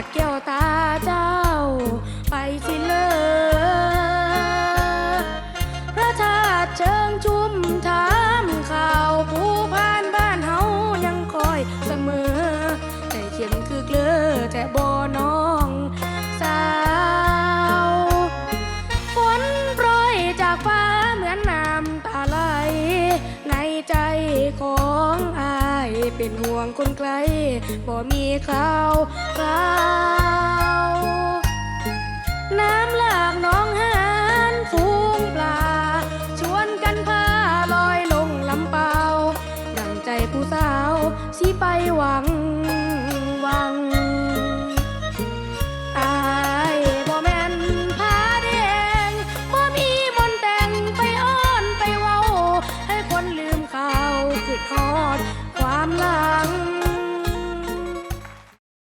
อดแก้วตาเจ้า ไปสิเลยพระธาตุเชิงชุมถามข่าวผู้ผ่านบ้านเฮายังคอยเสมอใจเขียนคือเกลือแต่บ่น้องสาวฝนโปรยจากฟ้าเหมือนน้ำตาไหลในใจของอายเป็นห่วงคนไกลบ่มีข่าวคราว ผู้สาวสิไปหวังหวังอายบ่แม่นพาแดงบ่มีมนแต่งไปอ้อนไปเว้า ให้คนลืมเขาคือทอดความหลัง